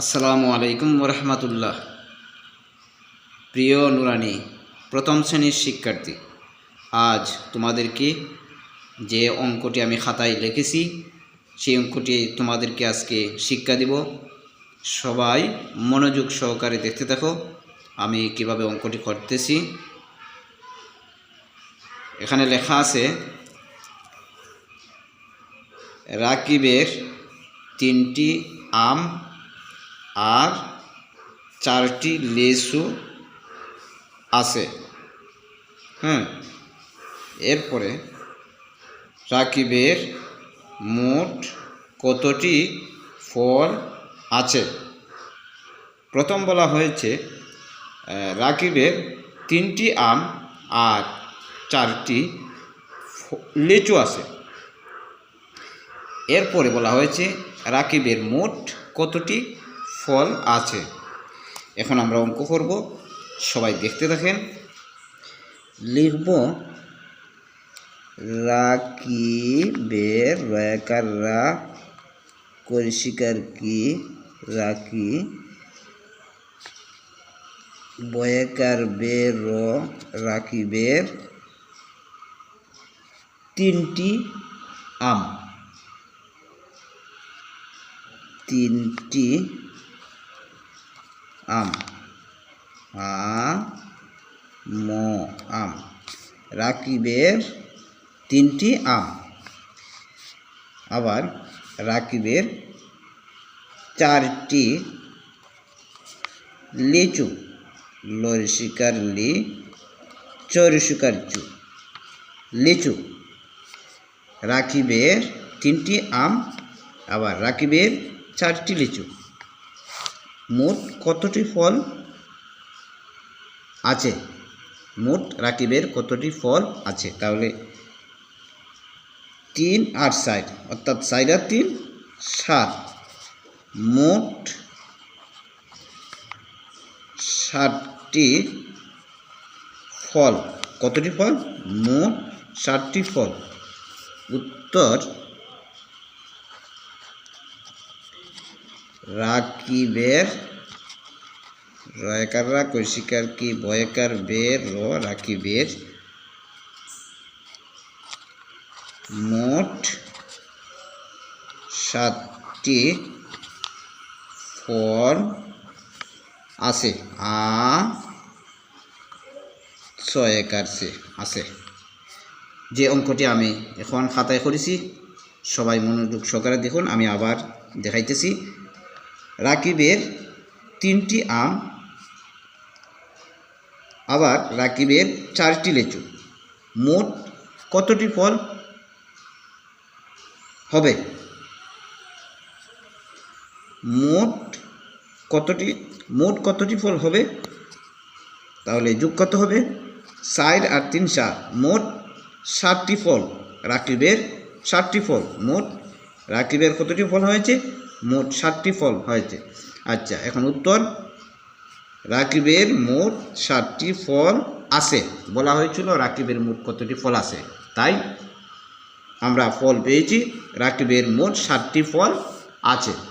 আসসালামু আলাইকুম রহমতুল্লাহ প্রিয় নুরানি, প্রথম শ্রেণির শিক্ষার্থী, আজ তোমাদেরকে যে অঙ্কটি আমি খাতায় লিখেছি, সেই অঙ্কটি তোমাদেরকে আজকে শিক্ষা দিব। সবাই মনোযোগ সহকারে দেখতে থাকো, আমি কীভাবে অঙ্কটি করতেছি। এখানে লেখা আছে, রাকিবের তিনটি আম আর চারটি লেসু আছে। হ্যাঁ এরপরে রাকিবের মোট কতটি ফল আছে? প্রথম বলা হয়েছে রাকিবের তিনটি আম আর চারটি লিচু আছে। এরপরে বলা হয়েছে, রাকিবের মোট কতটি ফল আছে। এখন আমরা অঙ্ক করব। সবাই দেখতে থাকেন। লিখব রাকিবের রয়াকার রা করিশিকার কি, রাকি, বয়াকার বে, র রাকিবের তিনটি আম। তিনটি আম। আ, ম, আম। রাকিবের তিনটি আম। আবার রাকিবের চারটি লিচু। লরি শিকার লি চরিশিকার চু। লিচু। রাকিবের তিনটি আম, আবার রাকিবের চারটি লিচু। মোট কতটি ফল আছে? মোট রাকিবের কতটি ফল আছে? তাহলে তিন আর সাইড, অর্থাৎ ষাট আর তিন, সাত। মোট ষাটটি ফল। কতটি ফল? মোট ষাটটি ফল। উত্তর রাকিবের রয়কাররা কৈশিকার কি বয়কার বের র রাকিবের মোট সাতটি ফল আছে। আ ছয়কার সে আছে। যে অঙ্কটি আমি এখন খাতায় করেছি সবাই মনোযোগ সহকারে দেখুন, আমি আবার দেখাইতেছি। রাকিবের তিনটি আম, আবার রাকিবের চারটি লেচু। মোট কতটি ফল হবে? মোট কতটি মোট কতটি ফল হবে? তাহলে যোগ কত হবে? সাইড আর তিন সাত মোট ষাটটি ফল। রাকিবের ষাটটি ফল। মোট রাকিবের কতটি ফল হয়েছে? মোট সাতটি ফল হয়েছে। আচ্ছা এখন উত্তর। রাকিবের মোট সাতটি ফল আছে। বলা হয়েছিল রাকিবের মোট কতটি ফল আছে। তাই আমরা ফল পেয়েছি। রাকিবের মোট সাতটি ফল আছে।